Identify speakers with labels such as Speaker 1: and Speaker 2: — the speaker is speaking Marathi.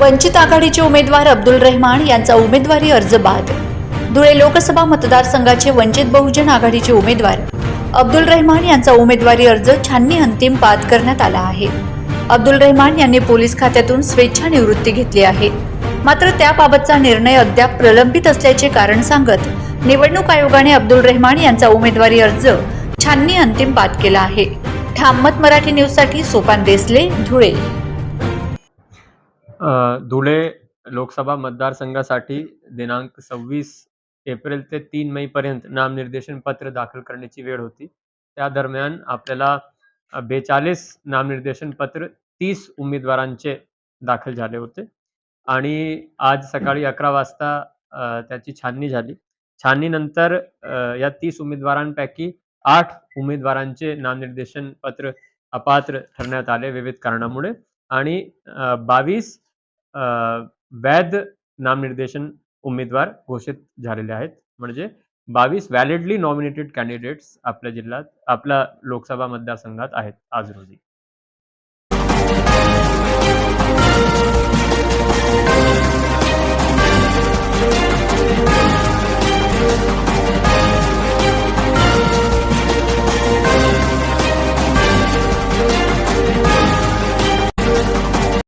Speaker 1: वंचित आघाडीचे उमेदवार अब्दुल रेहमान यांचा उमेदवारी अर्ज बाद. धुळे लोकसभा मतदारसंघाचे वंचित बहुजन आघाडीचे उमेदवार अब्दुल रेहमान यांचा उमेदवारी अर्ज छाननी अंतिम बाद करण्यात आला आहे. अब्दुल रेहमान यांनी पोलीस खात्यातून स्वेच्छानिवृत्ती घेतली आहे. मात्र त्याबाबतचा निर्णय अद्याप प्रलंबित असल्याचे कारण सांगत निवडणूक आयोगाने अब्दुल रेहमान यांचा उमेदवारी अर्ज छाननी अंतिम बाद केला आहे. ठाममत मराठी न्यूजसाठी सोपान देसले धुळे.
Speaker 2: धुळे लोकसभा मतदारसंघासाठी दिनांक सव्वीस एप्रिल ते तीन मेपर्यंत नामनिर्देशन पत्र दाखल करण्याची वेळ होती. त्या दरम्यान आपल्याला बेचाळीस नामनिर्देशन पत्र तीस उमेदवारांचे दाखल झाले होते. आणि आज सकाळी अकरा वाजता त्याची छाननी झाली. छाननीनंतर या तीस उमेदवारांपैकी आठ उमेदवारांचे नामनिर्देशन पत्र अपात्र ठरण्यात आले विविध कारणामुळे. आणि बावीस वैध नामनिर्देशन उमेदवार घोषित झालेले आहेत. म्हणजे बावीस व्हॅलिडली नॉमिनेटेड कॅन्डिडेट्स आपल्या जिल्ह्यात आपल्या लोकसभा मतदारसंघात आहेत आज रोजी.